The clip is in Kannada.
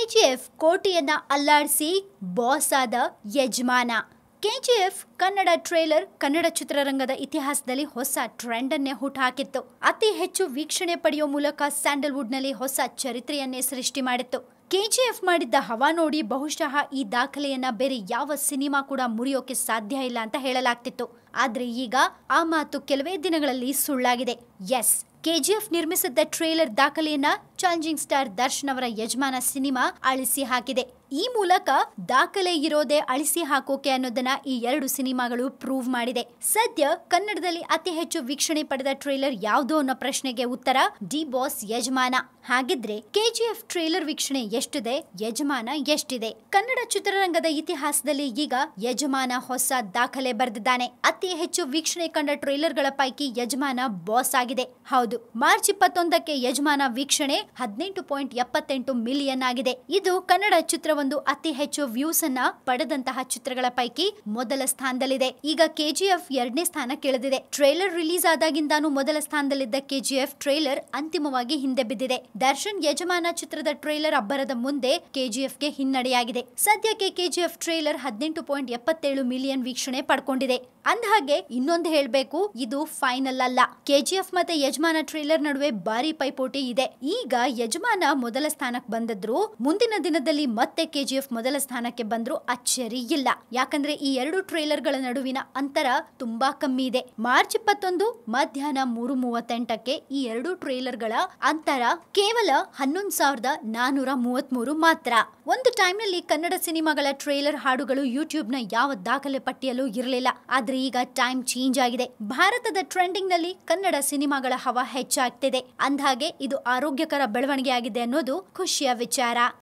ಕೆಜಿಎಫ್ ಕೋಟೆಯನ್ನ ಅಲ್ಲಾಡಿಸಿ ಬಾಸ್ ಆದ ಯಜಮಾನ. ಕೆಜಿಎಫ್ ಕನ್ನಡ ಟ್ರೇಲರ್, ಕನ್ನಡ ಚಿತ್ರರಂಗದ ಇತಿಹಾಸದಲ್ಲಿ ಹೊಸ ಟ್ರೆಂಡ್ ಅನ್ನೇ ಹುಟ್ಟುಹಾಕಿತ್ತು ಅತಿ ಹೆಚ್ಚು ವೀಕ್ಷಣೆ ಪಡೆಯುವ ಮೂಲಕ ಸ್ಯಾಂಡಲ್ವುಡ್ನಲ್ಲಿ ಹೊಸ ಚರಿತ್ರೆಯನ್ನೇ ಸೃಷ್ಟಿ ಮಾಡಿತ್ತು. ಕೆಜಿಎಫ್ ಮಾಡಿದ್ದ ಹವಾ ನೋಡಿ ಬಹುಶಃ ಈ ದಾಖಲೆಯನ್ನ ಬೇರೆ ಯಾವ ಸಿನಿಮಾ ಕೂಡ ಮುರಿಯೋಕೆ ಸಾಧ್ಯ ಇಲ್ಲ ಅಂತ ಹೇಳಲಾಗ್ತಿತ್ತು. ಆದ್ರೆ ಈಗ ಆ ಮಾತು ಕೆಲವೇ ದಿನಗಳಲ್ಲಿ ಸುಳ್ಳಾಗಿದೆ. ಎಸ್, ಕೆಜಿಎಫ್ ನಿರ್ಮಿಸಿದ್ದ ಟ್ರೇಲರ್ ದಾಖಲೆಯನ್ನ ಚಾಲೆಂಜಿಂಗ್ ಸ್ಟಾರ್ ದರ್ಶನ್ ಅವರ ಯಜಮಾನ ಸಿನಿಮಾ ಅಳಿಸಿ ಹಾಕಿದೆ. ಈ ಮೂಲಕ ದಾಖಲೆ ಇರೋದೇ ಅಳಿಸಿ ಹಾಕೋಕೆ ಅನ್ನೋದನ್ನ ಈ ಎರಡು ಸಿನಿಮಾಗಳು ಪ್ರೂವ್ ಮಾಡಿದೆ. ಸದ್ಯ ಕನ್ನಡದಲ್ಲಿ ಅತಿ ಹೆಚ್ಚು ವೀಕ್ಷಣೆ ಪಡೆದ ಟ್ರೇಲರ್ ಯಾವುದು ಅನ್ನೋ ಪ್ರಶ್ನೆಗೆ ಉತ್ತರ ಡಿ ಬಾಸ್ ಯಜಮಾನ. ಹಾಗಿದ್ರೆ ಕೆಜಿಎಫ್ ಟ್ರೇಲರ್ ವೀಕ್ಷಣೆ ಎಷ್ಟಿದೆ, ಯಜಮಾನ ಎಷ್ಟಿದೆ? ಕನ್ನಡ ಚಿತ್ರರಂಗದ ಇತಿಹಾಸದಲ್ಲಿ ಈಗ ಯಜಮಾನ ಹೊಸ ದಾಖಲೆ ಬರೆದಿದ್ದಾನೆ. ಅತಿ ಹೆಚ್ಚು ವೀಕ್ಷಣೆ ಕಂಡ ಟ್ರೇಲರ್ಗಳ ಪೈಕಿ ಯಜಮಾನ ಬಾಸ್ ಆಗಿದೆ. ಹೌದು, ಮಾರ್ಚ್ ಇಪ್ಪತ್ತೊಂದಕ್ಕೆ ಯಜಮಾನ ವೀಕ್ಷಣೆ ಹದಿನೆಂಟು ಪಾಯಿಂಟ್ ಎಪ್ಪತ್ತೆಂಟು ಮಿಲಿಯನ್ ಆಗಿದೆ. ಇದು ಕನ್ನಡ ಚಿತ್ರವೊಂದು ಅತಿ ಹೆಚ್ಚು ವ್ಯೂಸ್ ಅನ್ನ ಪಡೆದಂತಹ ಚಿತ್ರಗಳ ಪೈಕಿ ಮೊದಲ ಸ್ಥಾನದಲ್ಲಿದೆ. ಈಗ ಕೆಜಿಎಫ್ ಎರಡನೇ ಸ್ಥಾನ ಇಳಿದಿದೆ ಟ್ರೇಲರ್ ರಿಲೀಸ್ ಆದಾಗಿಂದಾನು ಮೊದಲ ಸ್ಥಾನದಲ್ಲಿದ್ದ ಕೆಜಿಎಫ್ ಟ್ರೇಲರ್ ಅಂತಿಮವಾಗಿ ಹಿಂದೆ ಬಿದ್ದಿದೆ. ದರ್ಶನ್ ಯಜಮಾನ ಚಿತ್ರದ ಟ್ರೇಲರ್ ಅಬ್ಬರದ ಮುಂದೆ ಕೆಜಿಎಫ್ಗೆ ಹಿನ್ನಡೆಯಾಗಿದೆ. ಸದ್ಯಕ್ಕೆ ಕೆಜಿಎಫ್ ಟ್ರೇಲರ್ ಹದಿನೆಂಟು ಪಾಯಿಂಟ್ ಎಪ್ಪತ್ತೇಳು ಮಿಲಿಯನ್ ವೀಕ್ಷಣೆ ಪಡ್ಕೊಂಡಿದೆ. ಅಂದಹಾಗೆ ಇನ್ನೊಂದು ಹೇಳಬೇಕು, ಇದು ಫೈನಲ್ ಅಲ್ಲ. ಕೆಜಿಎಫ್ ಮತ್ತೆ ಯಜಮಾನ ಟ್ರೇಲರ್ ನಡುವೆ ಭಾರಿ ಪೈಪೋಟಿ ಇದೆ. ಈಗ ಯಜಮಾನ ಮೊದಲ ಸ್ಥಾನಕ್ಕೆ ಬಂದದ್ರು, ಮುಂದಿನ ದಿನದಲ್ಲಿ ಮತ್ತೆ ಕೆಜಿಎಫ್ ಮೊದಲ ಸ್ಥಾನಕ್ಕೆ ಬಂದ್ರು ಅಚ್ಚರಿ ಇಲ್ಲ. ಯಾಕಂದ್ರೆ ಈ ಎರಡು ಟ್ರೇಲರ್ಗಳ ನಡುವಿನ ಅಂತರ ತುಂಬಾ ಕಮ್ಮಿ ಇದೆ. ಮಾರ್ಚ್ ಇಪ್ಪತ್ತೊಂದು, ಮಧ್ಯಾಹ್ನ ಮೂರು ಮೂವತ್ತೆಂಟಕ್ಕೆ ಈ ಎರಡು ಟ್ರೇಲರ್ಗಳ ಅಂತರ ಕೇವಲ ಹನ್ನೊಂದು ಸಾವಿರದ ನಾನೂರ ಮೂವತ್ತ್ ಮಾತ್ರ. ಒಂದು ಟೈಮ್ನಲ್ಲಿ ಕನ್ನಡ ಸಿನಿಮಾಗಳ ಟ್ರೇಲರ್ ಹಾಡುಗಳು ಯೂಟ್ಯೂಬ್ನ ಯಾವ ದಾಖಲೆ ಪಟ್ಟಿಯಲ್ಲೂ ಇರಲಿಲ್ಲ. ಆದ್ರೆ ಈಗ ಟೈಮ್ ಚೇಂಜ್ ಆಗಿದೆ. ಭಾರತದ ಟ್ರೆಂಡಿಂಗ್ನಲ್ಲಿ ಕನ್ನಡ ಸಿನಿಮಾಗಳ ಹವಾ ಹೆಚ್ಚಾಗ್ತಿದೆ. ಅಂದಹಾಗೆ ಇದು ಆರೋಗ್ಯಕರ ಬೆಳವಣಿಗೆ ಆಗಿದೆ ಅನ್ನೋದು ಖುಷಿಯ ವಿಚಾರ.